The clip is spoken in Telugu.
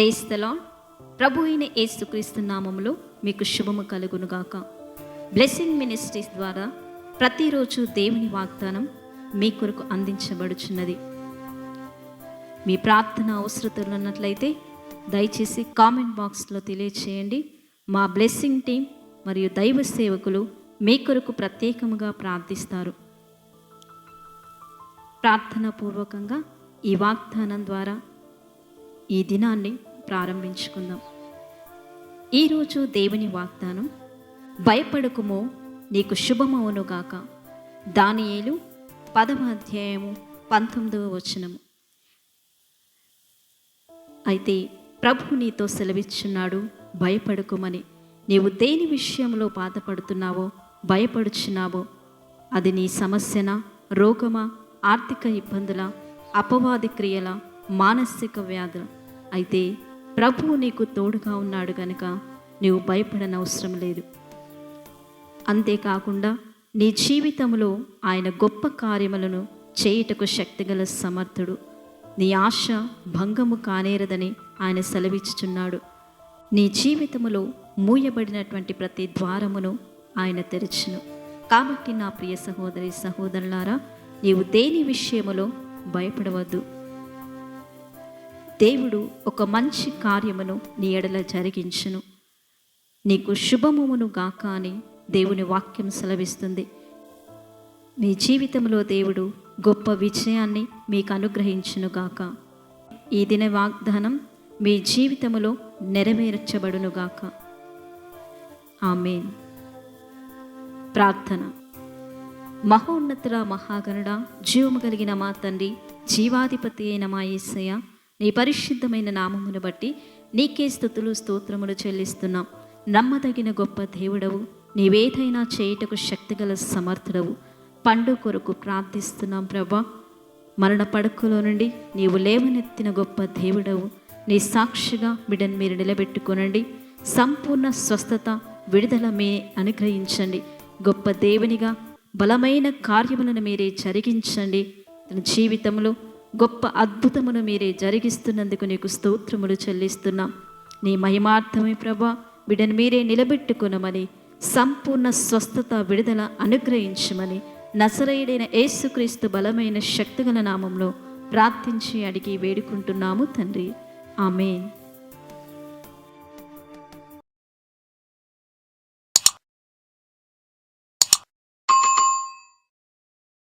ప్రేస్తలా ప్రభు అయిన ఏసుక్రీస్తు నామములో మీకు శుభము కలుగునుగాక. బ్లెస్సింగ్ మినిస్ట్రీస్ ద్వారా ప్రతిరోజు దేవుని వాగ్దానం మీ కొరకు అందించబడుచున్నది. మీ ప్రార్థన అవసరతలు ఉన్నట్లయితే దయచేసి కామెంట్ బాక్స్లో తెలియచేయండి. మా బ్లెస్సింగ్ టీం మరియు దైవ సేవకులు మీ కొరకు ప్రత్యేకముగా ప్రార్థిస్తారు. ప్రార్థన పూర్వకంగా ఈ వాగ్దానం ద్వారా ఈ దినాన్ని ప్రారంభించుకుందాం. ఈరోజు దేవుని వాగ్దానం భయపడకుమో నీకు శుభమవునుగాక దానియేలు పదవ అధ్యాయము పంతొమ్మిదవ వచనము. అయితే ప్రభు నీతో సెలవిచ్చున్నాడు భయపడకుమని. నీవు దేని విషయంలో బాధపడుతున్నావో భయపడుచున్నావో? అది నీ సమస్యనా రోగమా ఆర్థిక ఇబ్బందుల అపవాది క్రియల మానసిక వ్యాధుల? అయితే ప్రభువు నీకు తోడుగా ఉన్నాడు కనుక నీవు భయపడనవసరం లేదు. అంతేకాకుండా నీ జీవితంలో ఆయన గొప్ప కార్యములను చేయుటకు శక్తిగల సమర్థుడు. నీ ఆశ భంగము కానేరదని ఆయన సెలవిచ్చుచున్నాడు. నీ జీవితములో మూయబడినటువంటి ప్రతి ద్వారమును ఆయన తెరచును. కాబట్టి నా ప్రియ సహోదరి సహోదరులారా నీవు దేని విషయములో భయపడవద్దు. దేవుడు ఒక మంచి కార్యమును నీ ఎడల జరిగించును. నీకు శుభమును గాక అని దేవుని వాక్యం సెలవిస్తుంది. మీ జీవితంలో దేవుడు గొప్ప విజయాన్ని మీకు అనుగ్రహించును గాక. ఈ దిన వాగ్దానం మీ జీవితములో నెరవేర్చబడును గాక. ఆమెన్. ప్రార్థన. మహోన్నతుల మహాగణుడ జీవము కలిగిన మా తండ్రి జీవాధిపతి అయిన మా యేసయ్య నీ పరిశుద్ధమైన నామమును బట్టి నీకే స్థుతులు స్తోత్రములు చెల్లిస్తున్నాం. నమ్మదగిన గొప్ప దేవుడవు నీవేదైనా చేయుటకు శక్తిగల సమర్థుడవు. పండు కొరకు ప్రార్థిస్తున్నాం ప్రభా. మరణ పడకలో నుండి నీవు లేవనెత్తిన గొప్ప దేవుడవు. నీ సాక్షిగా బిడ్డను మీరు నిలబెట్టుకోనండి. సంపూర్ణ స్వస్థత విడుదల మే అనుగ్రహించండి. గొప్ప దేవునిగా బలమైన కార్యములను మీరే జరిగించండి. తన జీవితంలో గొప్ప అద్భుతమును మీరే జరిగిస్తున్నందుకు నీకు స్తోత్రములు చెల్లిస్తున్నాం. నీ మహిమార్థమే ప్రభా బిడ్డను మీరే నిలబెట్టుకునమని సంపూర్ణ స్వస్థత విడుదల అనుగ్రహించమని నసరయుడైన యేసుక్రీస్తు బలమైన శక్తిగల నామంలో ప్రార్థించి అడిగి వేడుకుంటున్నాము తండ్రి. ఆమెన్.